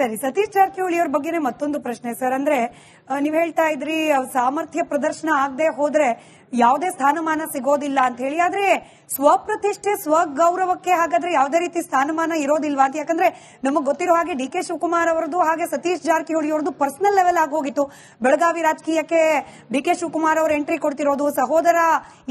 ಸರಿ, ಸತೀಶ್ ಜಾರಕಿಹೊಳಿ ಅವ್ರ ಬಗ್ಗೆನೇ ಮತ್ತೊಂದು ಪ್ರಶ್ನೆ. ಸರ್, ಅಂದ್ರೆ ನೀವು ಹೇಳ್ತಾ ಇದ್ರಿ ಸಾಮರ್ಥ್ಯ ಪ್ರದರ್ಶನ ಆಗದೆ ಹೋದ್ರೆ ಯಾವುದೇ ಸ್ಥಾನಮಾನ ಸಿಗೋದಿಲ್ಲ ಅಂತ ಹೇಳಿ. ಆದ್ರೆ ಸ್ವಪ್ರತಿಷ್ಠೆ, ಸ್ವಗೌರವಕ್ಕೆ ಹಾಗಾದ್ರೆ ಯಾವುದೇ ರೀತಿ ಸ್ಥಾನಮಾನ ಇರೋದಿಲ್ವಾ ಅಂತ? ಯಾಕಂದ್ರೆ ನಮಗ್ ಗೊತ್ತಿರೋ ಹಾಗೆ ಡಿ ಕೆ ಶಿವಕುಮಾರ್ ಅವರದು ಹಾಗೆ ಸತೀಶ್ ಜಾರಕಿಹೊಳಿ ಅವರದ್ದು ಪರ್ಸನಲ್ ಲೆವೆಲ್ ಆಗೋಗಿತ್ತು ಬೆಳಗಾವಿ ರಾಜಕೀಯಕ್ಕೆ ಡಿ ಕೆ ಶಿವಕುಮಾರ್ ಅವರು ಎಂಟ್ರಿ ಕೊಡ್ತಿರೋದು, ಸಹೋದರ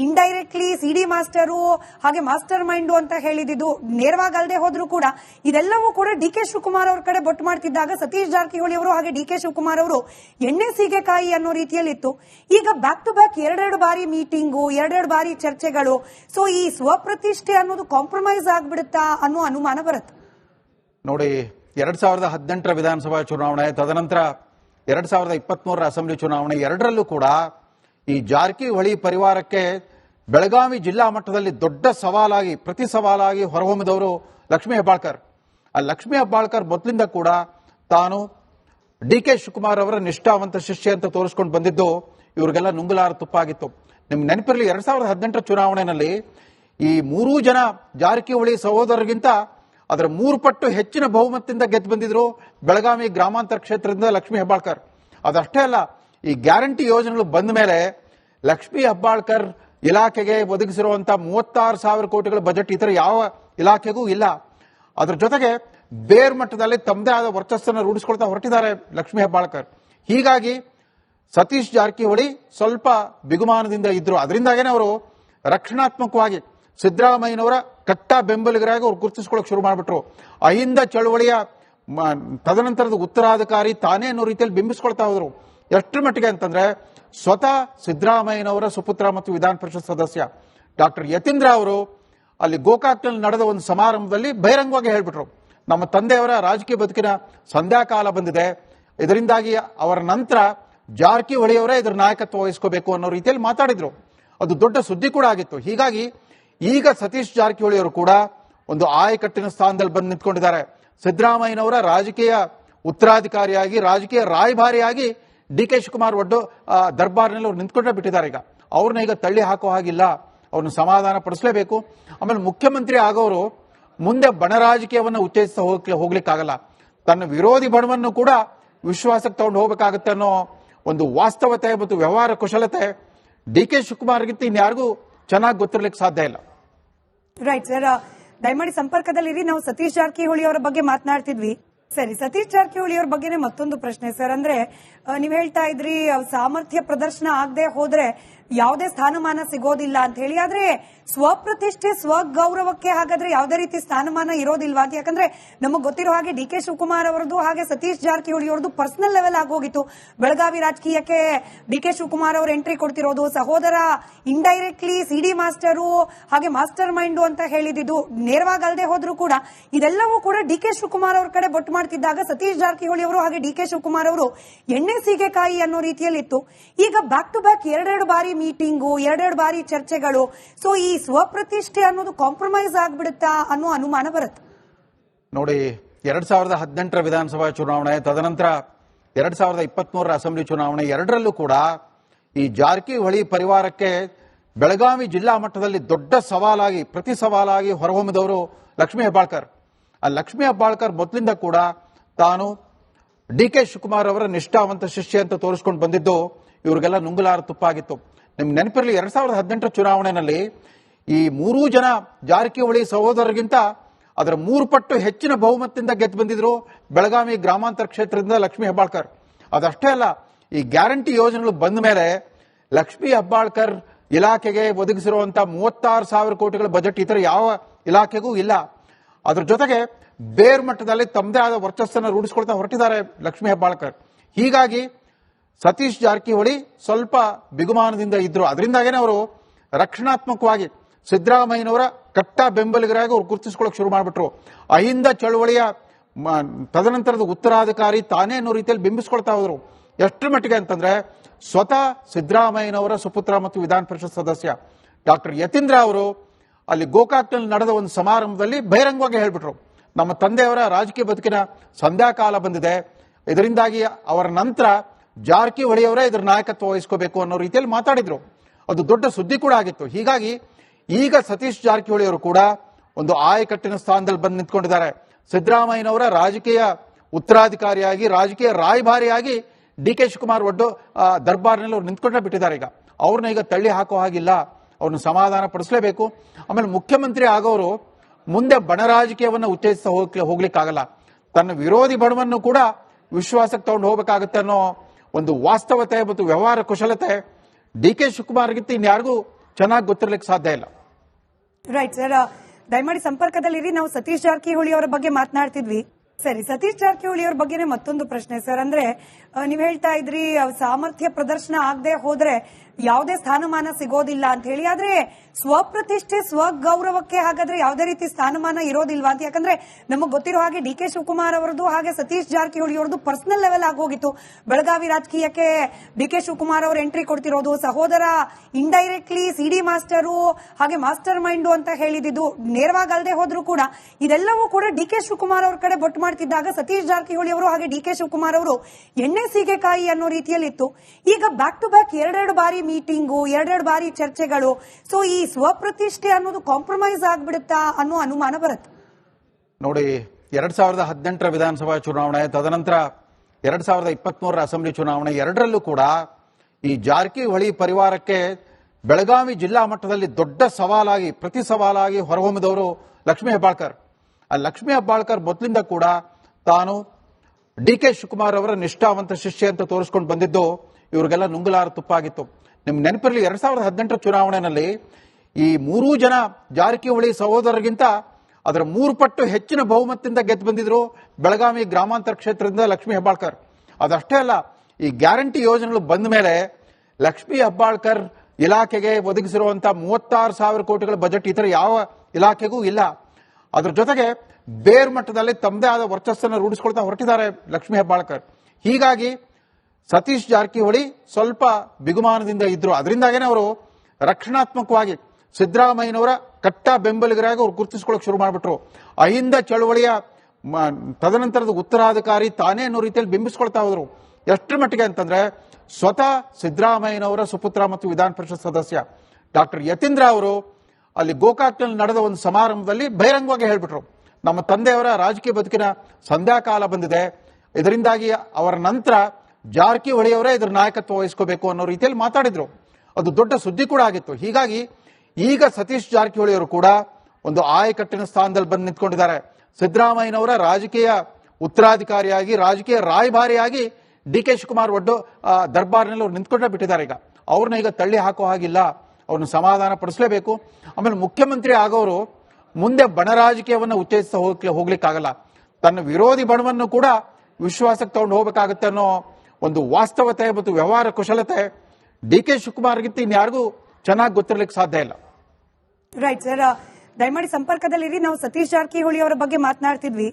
ಇಂಡೈರೆಕ್ಟ್ಲಿ ಸಿಡಿ ಮಾಸ್ಟರು ಹಾಗೆ ಮಾಸ್ಟರ್ ಮೈಂಡು ಅಂತ ಹೇಳಿದ್ದು ನೇರವಾಗಿ ಅಲ್ಲದೆ ಹೋದ್ರು ಕೂಡ ಇದೆಲ್ಲವೂ ಕೂಡ ಡಿ ಕೆ ಶಿವಕುಮಾರ್ ಅವ್ರ ಕಡೆ ಬೊಟ್ಟು ಮಾಡ್ತಿದ್ದಾಗ ಸತೀಶ್ ಜಾರಕಿಹೊಳಿ ಅವರು ಹಾಗೆ ಡಿ ಕೆ ಶಿವಕುಮಾರ್ ಅವರು ಎಣ್ಣೆ ಸೀಗೆಕಾಯಿ ಅನ್ನೋ ರೀತಿಯಲ್ಲಿ ಇತ್ತು ಈಗ ಬ್ಯಾಕ್ ಟು ಬ್ಯಾಕ್ ಎರಡೆರಡು ಬಾರಿ ಮೀಟಿಂಗು, ಎರಡೆರಡು ಬಾರಿ ಚರ್ಚೆಗಳು. ಸೊ ಈ ಸ್ವಪ್ರತಿಷ್ಠೆ ಅನ್ನೋದು ಕಾಂಪ್ರಮೈಸ್ ಆಗ್ಬಿಡುತ್ತಾ ಅನ್ನೋ ಅನುಮಾನ ಬರುತ್ತೆ. ನೋಡಿ, ಎರಡ್ ಸಾವಿರದ ಹದಿನೆಂಟರ ವಿಧಾನಸಭಾ ಚುನಾವಣೆ, ತದನಂತರ ಎರಡ್ ಸಾವಿರದ ಇಪ್ಪತ್ಮೂರರ ಅಸೆಂಬ್ಲಿ ಚುನಾವಣೆ, ಎರಡರಲ್ಲೂ ಕೂಡ ಈ ಜಾರಕಿಹೊಳಿ ಪರಿವಾರಕ್ಕೆ ಬೆಳಗಾವಿ ಜಿಲ್ಲಾ ಮಟ್ಟದಲ್ಲಿ ದೊಡ್ಡ ಸವಾಲಾಗಿ, ಪ್ರತಿ ಸವಾಲಾಗಿ ಹೊರಹೊಮ್ಮಿದವರು ಲಕ್ಷ್ಮೀ ಹೆಬ್ಬಾಳ್ಕರ್. ಆ ಲಕ್ಷ್ಮೀ ಹೆಬ್ಬಾಳ್ಕರ್ ಮೊದಲಿಂದ ಕೂಡ ತಾನು ಡಿ ಕೆ ಶಿವಕುಮಾರ್ ಅವರ ನಿಷ್ಠಾವಂತ ಶಿಷ್ಯ ಅಂತ ತೋರಿಸ್ಕೊಂಡು ಬಂದಿದ್ದು, ಇವರಿಗೆಲ್ಲ ನುಂಗಲಾರ ತುಪ್ಪಾಗಿತ್ತು. ನಿಮ್ಗೆ ನೆನಪಿರಲಿ ಎರಡ್ ಸಾವಿರದ ಹದಿನೆಂಟರ ಚುನಾವಣೆಯಲ್ಲಿ ಈ ಮೂರೂ ಜನ ಜಾರಕಿಹೊಳಿ ಸಹೋದರರಿಗಿಂತ ಅದರ ಮೂರು ಪಟ್ಟು ಹೆಚ್ಚಿನ ಬಹುಮತದಿಂದ ಗೆದ್ದು ಬಂದಿದ್ರು ಬೆಳಗಾವಿ ಗ್ರಾಮಾಂತರ ಕ್ಷೇತ್ರದಿಂದ ಲಕ್ಷ್ಮೀ ಹೆಬ್ಬಾಳ್ಕರ್. ಅದಷ್ಟೇ ಅಲ್ಲ, ಈ ಗ್ಯಾರಂಟಿ ಯೋಜನೆಗಳು ಬಂದ ಮೇಲೆ ಲಕ್ಷ್ಮೀ ಹೆಬ್ಬಾಳ್ಕರ್ ಇಲಾಖೆಗೆ ಒದಗಿಸಿರುವಂತಹ ಮೂವತ್ತಾರು ಸಾವಿರ ಕೋಟಿಗಳ ಬಜೆಟ್ ಇತರ ಯಾವ ಇಲಾಖೆಗೂ ಇಲ್ಲ. ಅದರ ಜೊತೆಗೆ ಬೇರ್ ಮಟ್ಟದಲ್ಲಿ ತಮ್ಮದೇ ಆದ ವರ್ಚಸ್ಸನ್ನು ರೂಢಿಸ್ಕೊಳ್ತಾ ಹೊರಟಿದ್ದಾರೆ ಲಕ್ಷ್ಮೀ ಹೆಬ್ಬಾಳ್ಕರ್. ಹೀಗಾಗಿ ಸತೀಶ್ ಜಾರಕಿಹೊಳಿ ಸ್ವಲ್ಪ ಬಿಗುಮಾನದಿಂದ ಇದ್ರು. ಅದರಿಂದಾಗೇನೆ ಅವರು ರಕ್ಷಣಾತ್ಮಕವಾಗಿ ಸಿದ್ದರಾಮಯ್ಯನವರ ಕಟ್ಟ ಬೆಂಬಲಿಗರಾಗಿ ಅವ್ರು ಗುರುತಿಸ್ಕೊಳ್ಳೋಕೆ ಶುರು ಮಾಡಿಬಿಟ್ರು. ಅಹಿಂದ ಚಳವಳಿಯ ತದನಂತರದ ಉತ್ತರಾಧಿಕಾರಿ ತಾನೇ ಅನ್ನೋ ರೀತಿಯಲ್ಲಿ ಬಿಂಬಿಸ್ಕೊಳ್ತಾ ಹೋದ್ರು. ಎಷ್ಟರ ಮಟ್ಟಿಗೆ ಅಂತಂದ್ರೆ ಸ್ವತಃ ಸಿದ್ದರಾಮಯ್ಯನವರ ಸುಪುತ್ರ ಮತ್ತು ವಿಧಾನ ಪರಿಷತ್ ಸದಸ್ಯ ಡಾಕ್ಟರ್ ಯತೀಂದ್ರ ಅವರು ಅಲ್ಲಿ ಗೋಕಾಕ್ನಲ್ಲಿ ನಡೆದ ಒಂದು ಸಮಾರಂಭದಲ್ಲಿ ಬಹಿರಂಗವಾಗಿ ಹೇಳ್ಬಿಟ್ರು. ನಮ್ಮ ತಂದೆಯವರ ರಾಜಕೀಯ ಬದುಕಿನ ಸಂಧ್ಯಾಕಾಲ ಬಂದಿದೆ. ಇದರಿಂದಾಗಿ ಅವರ ನಂತರ ಜಾರಕಿಹೊಳಿಯವರೇ ಇದರ ನಾಯಕತ್ವ ವಹಿಸ್ಕೋಬೇಕು ಅನ್ನೋ ರೀತಿಯಲ್ಲಿ ಮಾತಾಡಿದ್ರು. ಅದು ದೊಡ್ಡ ಸುದ್ದಿ ಕೂಡ ಆಗಿತ್ತು. ಹೀಗಾಗಿ ಈಗ ಸತೀಶ್ ಜಾರಕಿಹೊಳಿ ಅವರು ಕೂಡ ಒಂದು ಆಯಕಟ್ಟಿನ ಸ್ಥಾನದಲ್ಲಿ ಬಂದು ನಿಂತ್ಕೊಂಡಿದ್ದಾರೆ. ಸಿದ್ದರಾಮಯ್ಯನವರ ರಾಜಕೀಯ ಉತ್ತರಾಧಿಕಾರಿಯಾಗಿ, ರಾಜಕೀಯ ರಾಯಭಾರಿಯಾಗಿ ಡಿ ಕೆ ಶಿವಕುಮಾರ್ ಒಡ್ಡು ದರ್ಬಾರ್ನಲ್ಲಿ ಅವ್ರು ನಿಂತ್ಕೊಂಡೇ ಬಿಟ್ಟಿದ್ದಾರೆ ಈಗ. ಅವ್ರನ್ನ ಈಗ ತಳ್ಳಿ ಹಾಕೋ ಹಾಗಿಲ್ಲ. ಅವ್ರನ್ನ ಸಮಾಧಾನ ಪಡಿಸಲೇಬೇಕು. ಆಮೇಲೆ ಮುಖ್ಯಮಂತ್ರಿ ಆಗೋರು ಮುಂದೆ ಬಣ ರಾಜಕೀಯವನ್ನು ಉತ್ತೇಜಿಸ್ತಾ ಹೋಗ್ಲಿ ಹೋಗ್ಲಿಕ್ಕಾಗಲ್ಲ. ತನ್ನ ವಿರೋಧಿ ಬಣವನ್ನು ಕೂಡ ವಿಶ್ವಾಸಕ್ಕೆ ತಗೊಂಡು ಹೋಗ್ಬೇಕಾಗತ್ತೆ ಅನ್ನೋ ಒಂದು ವಾಸ್ತವತೆ ಮತ್ತು ವ್ಯವಹಾರ ಕುಶಲತೆ ಡಿ ಕೆ ಶಿವಕುಮಾರ್ಗಿಂತ ಇನ್ಯಾರಿಗೂ ಚೆನ್ನಾಗಿ ಗೊತ್ತಿರ್ಲಿಕ್ಕೆ ಸಾಧ್ಯ ಇಲ್ಲ. ರೈಟ್ ಸರ್ ದಯಮಾಡಿ ಸಂಪರ್ಕದಲ್ಲಿರಿ. ನಾವು ಸತೀಶ್ ಜಾರಕಿಹೊಳಿ ಅವರ ಬಗ್ಗೆ ಮಾತನಾಡ್ತಿದ್ವಿ. ಸರಿ, ಸತೀಶ್ ಜಾರಕಿಹೊಳಿ ಅವ್ರ ಬಗ್ಗೆನೇ ಮತ್ತೊಂದು ಪ್ರಶ್ನೆ ಸರ್ ಅಂದ್ರೆ ನೀವು ಹೇಳ್ತಾ ಇದ್ರಿ ಸಾಮರ್ಥ್ಯ ಪ್ರದರ್ಶನ ಆಗದೆ ಹೋದ್ರೆ ಯಾವುದೇ ಸ್ಥಾನಮಾನ ಸಿಗೋದಿಲ್ಲ ಅಂತ ಹೇಳಿ, ಆದ್ರೆ ಸ್ವಪ್ರತಿಷ್ಠೆ, ಸ್ವಗೌರವಕ್ಕೆ ಹಾಗಾದ್ರೆ ಯಾವುದೇ ರೀತಿ ಸ್ಥಾನಮಾನ ಇರೋದಿಲ್ವಾ ಯಾಕಂದ್ರೆ ನಮಗೆ ಗೊತ್ತಿರೋ ಹಾಗೆ ಡಿ ಕೆ ಶಿವಕುಮಾರ್ ಅವರದ್ದು ಹಾಗೆ ಸತೀಶ್ ಜಾರಕಿಹೊಳಿ ಅವರದ್ದು ಪರ್ಸನಲ್ ಲೆವೆಲ್ ಆಗೋಗಿತ್ತು. ಬೆಳಗಾವಿ ರಾಜಕೀಯಕ್ಕೆ ಡಿ ಕೆ ಶಿವಕುಮಾರ್ ಅವರು ಎಂಟ್ರಿ ಕೊಡ್ತಿರೋದು, ಸಹೋದರ ಇಂಡೈರೆಕ್ಟ್ಲಿ ಸಿಡಿ ಮಾಸ್ಟರು ಹಾಗೆ ಮಾಸ್ಟರ್ ಮೈಂಡು ಅಂತ ಹೇಳಿದ್ದು ನೇರವಾಗಿ ಅಲ್ಲದೆ ಹೋದ್ರು ಕೂಡ ಇದೆಲ್ಲವೂ ಕೂಡ ಡಿ ಕೆ ಶಿವಕುಮಾರ್ ಅವ್ರ ಕಡೆ ಬೊಟ್ಟು ಮಾಡ್ತಿದ್ದಾಗ ಸತೀಶ್ ಜಾರಕಿಹೊಳಿ ಅವರು ಹಾಗೆ ಡಿ ಕೆ ಶಿವಕುಮಾರ್ ಅವರು ಎಣ್ಣೆ ಸೀಗೆಕಾಯಿ ಅನ್ನೋ ರೀತಿಯಲ್ಲಿ ಇತ್ತು ಈಗ ಬ್ಯಾಕ್ ಟು ಬ್ಯಾಕ್ ಎರಡೆರಡು ಬಾರಿ ಮೀಟಿಂಗು, ಎರಡೆರಡು ಬಾರಿ ಚರ್ಚೆಗಳು. ಸೊ ಈ ಸ್ವಪ್ರತಿಷ್ಠೆ ಅನ್ನೋದು ಕಾಂಪ್ರಮೈಸ್ ಆಗ್ಬಿಡುತ್ತಾ ಅನ್ನೋ ಅನುಮಾನ ಬರುತ್ತೆ. ನೋಡಿ, ಎರಡ್ ಸಾವಿರದ ಹದಿನೆಂಟರ ವಿಧಾನಸಭಾ ಚುನಾವಣೆ, ತದನಂತರ ಎರಡ್ ಸಾವಿರದ ಇಪ್ಪತ್ಮೂರರ ಅಸೆಂಬ್ಲಿ ಚುನಾವಣೆ, ಎರಡರಲ್ಲೂ ಕೂಡ ಈ ಜಾರಕಿಹೊಳಿ ಪರಿವಾರಕ್ಕೆ ಬೆಳಗಾವಿ ಜಿಲ್ಲಾ ಮಟ್ಟದಲ್ಲಿ ದೊಡ್ಡ ಸವಾಲಾಗಿ, ಪ್ರತಿ ಸವಾಲಾಗಿ ಹೊರಹೊಮ್ಮಿದವರು ಲಕ್ಷ್ಮೀ ಹೆಬ್ಬಾಳ್ಕರ್. ಆ ಲಕ್ಷ್ಮೀ ಹೆಬ್ಬಾಳ್ಕರ್ ಮೊದಲಿಂದ ಕೂಡ ತಾನು ಡಿ ಕೆ ಶಿವಕುಮಾರ್ ಅವರ ನಿಷ್ಠಾವಂತ ಶಿಷ್ಯ ಅಂತ ತೋರಿಸ್ಕೊಂಡು ಬಂದಿದ್ದು, ಇವರಿಗೆಲ್ಲ ನುಂಗಲಾರ ತುಪ್ಪಾಗಿತ್ತು. ನಿಮ್ಗೆ ನೆನಪಿರಲಿ ಎರಡ್ ಸಾವಿರದ ಹದಿನೆಂಟರ ಚುನಾವಣೆಯಲ್ಲಿ ಈ ಮೂರೂ ಜನ ಜಾರಕಿಹೊಳಿ ಸಹೋದರರಿಗಿಂತ ಅದರ ಮೂರು ಪಟ್ಟು ಹೆಚ್ಚಿನ ಬಹುಮತದಿಂದ ಗೆದ್ದು ಬಂದಿದ್ರು ಬೆಳಗಾವಿ ಗ್ರಾಮಾಂತರ ಕ್ಷೇತ್ರದಿಂದ ಲಕ್ಷ್ಮೀ ಹೆಬ್ಬಾಳ್ಕರ್. ಅದಷ್ಟೇ ಅಲ್ಲ, ಈ ಗ್ಯಾರಂಟಿ ಯೋಜನೆಗಳು ಬಂದ ಮೇಲೆ ಲಕ್ಷ್ಮೀ ಹೆಬ್ಬಾಳ್ಕರ್ ಇಲಾಖೆಗೆ ಒದಗಿಸಿರುವಂತಹ ಮೂವತ್ತಾರು ಸಾವಿರ ಕೋಟಿಗಳ ಬಜೆಟ್ ಇತರ ಯಾವ ಇಲಾಖೆಗೂ ಇಲ್ಲ. ಅದ್ರ ಜೊತೆಗೆ ಬೇರ್ ಮಟ್ಟದಲ್ಲಿ ತಮ್ಮದೇ ಆದ ವರ್ಚಸ್ಸನ್ನು ರೂಢಿಸ್ಕೊಳ್ತಾ ಹೊರಟಿದ್ದಾರೆ ಲಕ್ಷ್ಮೀ ಹೆಬ್ಬಾಳ್ಕರ್. ಹೀಗಾಗಿ ಸತೀಶ್ ಜಾರಕಿಹೊಳಿ ಸ್ವಲ್ಪ ಬಿಗುಮಾನದಿಂದ ಇದ್ರು. ಅದರಿಂದಾಗೇನೆ ಅವರು ರಕ್ಷಣಾತ್ಮಕವಾಗಿ ಸಿದ್ದರಾಮಯ್ಯನವರ ಕಟ್ಟ ಬೆಂಬಲಿಗರಾಗಿ ಅವರು ಗುರುತಿಸ್ಕೊಳ್ಳೋಕೆ ಶುರು ಮಾಡಿಬಿಟ್ರು. ಅಹಿಂದ ಚಳವಳಿಯ ತದನಂತರದ ಉತ್ತರಾಧಿಕಾರಿ ತಾನೇ ಅನ್ನೋ ರೀತಿಯಲ್ಲಿ ಬಿಂಬಿಸ್ಕೊಳ್ತಾ ಹೋದ್ರು. ಎಷ್ಟರ ಮಟ್ಟಿಗೆ ಅಂತಂದ್ರೆ ಸ್ವತಃ ಸಿದ್ದರಾಮಯ್ಯನವರ ಸುಪುತ್ರ ಮತ್ತು ವಿಧಾನ ಪರಿಷತ್ ಸದಸ್ಯ ಡಾಕ್ಟರ್ ಯತೀಂದ್ರ ಅವರು ಅಲ್ಲಿ ಗೋಕಾಕ್ನಲ್ಲಿ ನಡೆದ ಒಂದು ಸಮಾರಂಭದಲ್ಲಿ ಬಹಿರಂಗವಾಗಿ ಹೇಳ್ಬಿಟ್ರು. ನಮ್ಮ ತಂದೆಯವರ ರಾಜಕೀಯ ಬದುಕಿನ ಸಂಧ್ಯಾಕಾಲ ಬಂದಿದೆ. ಇದರಿಂದಾಗಿ ಅವರ ನಂತರ ಜಾರಕಿಹೊಳಿಯವರೇ ಇದರ ನಾಯಕತ್ವ ವಹಿಸ್ಕೋಬೇಕು ಅನ್ನೋ ರೀತಿಯಲ್ಲಿ ಮಾತಾಡಿದ್ರು. ಅದು ದೊಡ್ಡ ಸುದ್ದಿ ಕೂಡ ಆಗಿತ್ತು. ಹೀಗಾಗಿ ಈಗ ಸತೀಶ್ ಜಾರಕಿಹೊಳಿ ಅವರು ಕೂಡ ಒಂದು ಆಯಕಟ್ಟಿನ ಸ್ಥಾನದಲ್ಲಿ ಬಂದು ನಿಂತ್ಕೊಂಡಿದ್ದಾರೆ. ಸಿದ್ದರಾಮಯ್ಯನವರ ರಾಜಕೀಯ ಉತ್ತರಾಧಿಕಾರಿಯಾಗಿ, ರಾಜಕೀಯ ರಾಯಭಾರಿಯಾಗಿ ಡಿ ಕೆ ಶಿವಕುಮಾರ್ ಒಡ್ಡು ದರ್ಬಾರ್ನಲ್ಲಿ ಅವ್ರು ನಿಂತ್ಕೊಂಡೇ ಬಿಟ್ಟಿದ್ದಾರೆ ಈಗ. ಅವ್ರನ್ನ ಈಗ ತಳ್ಳಿ ಹಾಕೋ ಹಾಗಿಲ್ಲ. ಅವ್ರನ್ನ ಸಮಾಧಾನ ಪಡಿಸಲೇಬೇಕು. ಆಮೇಲೆ ಮುಖ್ಯಮಂತ್ರಿ ಆಗೋರು ಮುಂದೆ ಬಣ ರಾಜಕೀಯವನ್ನು ಉತ್ತೇಜಿಸ್ತಾ ಹೋಗ್ಲಿ, ಹೋಗ್ಲಿಕ್ಕಾಗಲ್ಲ. ತನ್ನ ವಿರೋಧಿ ಬಣವನ್ನು ಕೂಡ ವಿಶ್ವಾಸಕ್ಕೆ ತಗೊಂಡು ಹೋಗ್ಬೇಕಾಗತ್ತೆ ಅನ್ನೋ ಒಂದು ವಾಸ್ತವತೆ ಮತ್ತು ವ್ಯವಹಾರ ಕುಶಲತೆ ಡಿ ಕೆ ಶಿವಕುಮಾರ್ಗಿಂತ ಇನ್ಯಾರಿಗೂ ಚೆನ್ನಾಗಿ ಗೊತ್ತಿರ್ಲಿಕ್ಕೆ ಸಾಧ್ಯ ಇಲ್ಲ. ರೈಟ್ ಸರ್ ದಯಮಾಡಿ ಸಂಪರ್ಕದಲ್ಲಿರಿ. ನಾವು ಸತೀಶ್ ಜಾರಕಿಹೊಳಿ ಅವರ ಬಗ್ಗೆ ಮಾತನಾಡ್ತಿದ್ವಿ. ಸರಿ, ಸತೀಶ್ ಜಾರಕಿಹೊಳಿ ಅವ್ರ ಬಗ್ಗೆನೇ ಮತ್ತೊಂದು ಪ್ರಶ್ನೆ ಸರ್ ಅಂದ್ರೆ ನೀವು ಹೇಳ್ತಾ ಇದ್ರಿ ಸಾಮರ್ಥ್ಯ ಪ್ರದರ್ಶನ ಆಗದೆ ಹೋದ್ರೆ ಯಾವುದೇ ಸ್ಥಾನಮಾನ ಸಿಗೋದಿಲ್ಲ ಅಂತ ಹೇಳಿ, ಆದ್ರೆ ಸ್ವಪ್ರತಿಷ್ಠೆ, ಸ್ವಗೌರವಕ್ಕೆ ಹಾಗಾದ್ರೆ ಯಾವುದೇ ರೀತಿ ಸ್ಥಾನಮಾನ ಇರೋದಿಲ್ವಾ ಅಂತ? ಯಾಕಂದ್ರೆ ನಮಗೆ ಗೊತ್ತಿರೋ ಹಾಗೆ ಡಿ ಕೆ ಶಿವಕುಮಾರ್ ಅವರದು ಹಾಗೆ ಸತೀಶ್ ಜಾರಕಿಹೊಳಿ ಅವ್ರದ್ದು ಪರ್ಸನಲ್ ಲೆವೆಲ್ ಆಗೋಗಿತ್ತು ಬೆಳಗಾವಿ ರಾಜಕೀಯಕ್ಕೆ ಡಿ ಕೆ ಶಿವಕುಮಾರ್ ಅವರು ಎಂಟ್ರಿ ಕೊಡ್ತಿರೋದು, ಸಹೋದರ ಇಂಡೈರೆಕ್ಟ್ಲಿ ಸಿ ಡಿ ಮಾಸ್ಟರು ಹಾಗೆ ಮಾಸ್ಟರ್ ಮೈಂಡು ಅಂತ ಹೇಳಿದ್ದು ನೇರವಾಗಿ ಅಲ್ಲದೆ ಹೋದ್ರು ಕೂಡ ಇದೆಲ್ಲವೂ ಕೂಡ ಡಿ ಕೆ ಶಿವಕುಮಾರ್ ಅವ್ರ ಕಡೆ ಬೊಟ್ಟು ಮಾಡ್ತಿದ್ದಾಗ ಸತೀಶ್ ಜಾರಕಿಹೊಳಿ ಅವರು ಹಾಗೆ ಡಿ ಕೆ ಶಿವಕುಮಾರ್ ಅವರು ಎಣ್ಣೆ ಸೀಗೆಕಾಯಿ ಅನ್ನೋ ರೀತಿಯಲ್ಲಿತ್ತು. ಈಗ ಬ್ಯಾಕ್ ಟು ಬ್ಯಾಕ್ ಎರಡೆರಡು ಬಾರಿ ಮೀಟಿಂಗು, ಎರಡೆರಡು ಬಾರಿ ಚರ್ಚೆಗಳು. ಸೊ ಈ ಸ್ವಪ್ರತಿಷ್ಠೆ ಅನ್ನೋದು ಕಾಂಪ್ರಮೈಸ್ ಆಗ್ಬಿಡುತ್ತಾ ಅನ್ನೋ ಅನುಮಾನ ಬರುತ್ತೆ. ನೋಡಿ, ಎರಡ್ ಸಾವಿರದ ಹದಿನೆಂಟರ ವಿಧಾನಸಭಾ ಚುನಾವಣೆ, ತದನಂತರ ಎರಡ್ ಸಾವಿರದ ಇಪ್ಪತ್ಮೂರರ ಅಸೆಂಬ್ಲಿ ಚುನಾವಣೆ, ಎರಡರಲ್ಲೂ ಕೂಡ ಈ ಜಾರಕಿಹೊಳಿ ಪರಿವಾರಕ್ಕೆ ಬೆಳಗಾವಿ ಜಿಲ್ಲಾ ಮಟ್ಟದಲ್ಲಿ ದೊಡ್ಡ ಸವಾಲಾಗಿ, ಪ್ರತಿ ಸವಾಲಾಗಿ ಹೊರಹೊಮ್ಮಿದವರು ಲಕ್ಷ್ಮೀ ಹೆಬ್ಬಾಳ್ಕರ್. ಆ ಲಕ್ಷ್ಮೀ ಹೆಬ್ಬಾಳ್ಕರ್ ಮೊದಲಿಂದ ಕೂಡ ತಾನು ಡಿ ಕೆ ಶಿವಕುಮಾರ್ ಅವರ ನಿಷ್ಠಾವಂತ ಶಿಷ್ಯ ಅಂತ ತೋರಿಸ್ಕೊಂಡು ಬಂದಿದ್ದು, ಇವ್ರಿಗೆಲ್ಲ ನುಂಗಲಾರ ತುಪ್ಪಾಗಿತ್ತು. ನಿಮ್ ನೆನಪಿರಲಿ ಎರಡ್ ಸಾವಿರದ ಹದಿನೆಂಟರ ಚುನಾವಣೆಯಲ್ಲಿ ಈ ಮೂರೂ ಜನ ಜಾರಕಿಹೊಳಿ ಸಹೋದರರಿಗಿಂತ ಅದರ ಮೂರು ಪಟ್ಟು ಹೆಚ್ಚಿನ ಬಹುಮತದಿಂದ ಗೆದ್ದು ಬಂದಿದ್ರು ಬೆಳಗಾವಿ ಗ್ರಾಮಾಂತರ ಕ್ಷೇತ್ರದಿಂದ ಲಕ್ಷ್ಮೀ ಹೆಬ್ಬಾಳ್ಕರ್. ಅದಷ್ಟೇ ಅಲ್ಲ, ಈ ಗ್ಯಾರಂಟಿ ಯೋಜನೆಗಳು ಬಂದ ಮೇಲೆ ಲಕ್ಷ್ಮೀ ಹೆಬ್ಬಾಳ್ಕರ್ ಇಲಾಖೆಗೆ ಒದಗಿಸಿರುವಂತಹ ಮೂವತ್ತಾರು ಸಾವಿರ ಕೋಟಿಗಳ ಬಜೆಟ್ ಇತರ ಯಾವ ಇಲಾಖೆಗೂ ಇಲ್ಲ. ಅದ್ರ ಜೊತೆಗೆ ಬೇರ್ ಮಟ್ಟದಲ್ಲಿ ತಮ್ಮದೇ ಆದ ವರ್ಚಸ್ಸನ್ನು ರೂಢಿಸ್ಕೊಳ್ತಾ ಹೊರಟಿದ್ದಾರೆ ಲಕ್ಷ್ಮೀ ಹೆಬ್ಬಾಳ್ಕರ್. ಹೀಗಾಗಿ ಸತೀಶ್ ಜಾರಕಿಹೊಳಿ ಸ್ವಲ್ಪ ಬಿಗುಮಾನದಿಂದ ಇದ್ರು. ಅದರಿಂದಾಗೇನೆ ಅವರು ರಕ್ಷಣಾತ್ಮಕವಾಗಿ ಸಿದ್ದರಾಮಯ್ಯನವರ ಕಟ್ಟ ಬೆಂಬಲಿಗರಾಗಿ ಅವ್ರು ಗುರುತಿಸ್ಕೊಳ್ಳೋಕೆ ಶುರು ಮಾಡಿಬಿಟ್ರು. ಅಹಿಂದ ಚಳವಳಿಯ ತದನಂತರದ ಉತ್ತರಾಧಿಕಾರಿ ತಾನೇ ಅನ್ನೋ ರೀತಿಯಲ್ಲಿ ಬಿಂಬಿಸ್ಕೊಳ್ತಾ ಹೋದ್ರು. ಎಷ್ಟರ ಮಟ್ಟಿಗೆ ಅಂತಂದ್ರೆ ಸ್ವತಃ ಸಿದ್ದರಾಮಯ್ಯನವರ ಸುಪುತ್ರ ಮತ್ತು ವಿಧಾನ ಪರಿಷತ್ ಸದಸ್ಯ ಡಾಕ್ಟರ್ ಯತೀಂದ್ರ ಅವರು ಅಲ್ಲಿ ಗೋಕಾಕ್ನಲ್ಲಿ ನಡೆದ ಒಂದು ಸಮಾರಂಭದಲ್ಲಿ ಬಹಿರಂಗವಾಗಿ ಹೇಳ್ಬಿಟ್ರು. ನಮ್ಮ ತಂದೆಯವರ ರಾಜಕೀಯ ಬದುಕಿನ ಸಂಧ್ಯಾಕಾಲ ಬಂದಿದೆ. ಇದರಿಂದಾಗಿ ಅವರ ನಂತರ ಜಾರಕಿಹೊಳಿಯವರೇ ಇದರ ನಾಯಕತ್ವ ವಹಿಸ್ಕೋಬೇಕು ಅನ್ನೋ ರೀತಿಯಲ್ಲಿ ಮಾತಾಡಿದ್ರು. ಅದು ದೊಡ್ಡ ಸುದ್ದಿ ಕೂಡ ಆಗಿತ್ತು. ಹೀಗಾಗಿ ಈಗ ಸತೀಶ್ ಜಾರಕಿಹೊಳಿ ಅವರು ಕೂಡ ಒಂದು ಆಯಕಟ್ಟಿನ ಸ್ಥಾನದಲ್ಲಿ ಬಂದು ನಿಂತ್ಕೊಂಡಿದ್ದಾರೆ. ಸಿದ್ದರಾಮಯ್ಯನವರ ರಾಜಕೀಯ ಉತ್ತರಾಧಿಕಾರಿಯಾಗಿ, ರಾಜಕೀಯ ರಾಯಭಾರಿಯಾಗಿ ಡಿ ಕೆ ಶಿವಕುಮಾರ್ ಒಡ್ಡು ದರ್ಬಾರ್ನಲ್ಲಿ ಅವ್ರು ನಿಂತ್ಕೊಂಡೇ ಬಿಟ್ಟಿದ್ದಾರೆ ಈಗ. ಅವ್ರನ್ನ ಈಗ ತಳ್ಳಿ ಹಾಕೋ ಹಾಗಿಲ್ಲ. ಅವ್ರನ್ನ ಸಮಾಧಾನ ಪಡಿಸಲೇಬೇಕು. ಆಮೇಲೆ ಮುಖ್ಯಮಂತ್ರಿ ಆಗೋರು ಮುಂದೆ ಬಣ ರಾಜಕೀಯವನ್ನು ಉತ್ತೇಜಿಸ್ತಾ ಹೋಗ್ಲಿ, ಹೋಗ್ಲಿಕ್ಕಾಗಲ್ಲ. ತನ್ನ ವಿರೋಧಿ ಬಣವನ್ನು ಕೂಡ ವಿಶ್ವಾಸಕ್ಕೆ ತಗೊಂಡು ಹೋಗ್ಬೇಕಾಗತ್ತೆ ಅನ್ನೋ ಒಂದು ವಾಸ್ತವತೆ ಮತ್ತು ವ್ಯವಹಾರ ಕುಶಲತೆ ಡಿ ಕೆ ಶಿವಕುಮಾರ್ಗಿಂತ ಇನ್ಯಾರಿಗೂ ಚೆನ್ನಾಗಿ ಗೊತ್ತಿರ್ಲಿಕ್ಕೆ ಸಾಧ್ಯ ಇಲ್ಲ. ರೈಟ್ ಸರ್ ದಯಮಾಡಿ ಸಂಪರ್ಕದಲ್ಲಿರಿ. ನಾವು ಸತೀಶ್ ಜಾರಕಿಹೊಳಿ ಅವರ ಬಗ್ಗೆ ಮಾತನಾಡ್ತಿದ್ವಿ.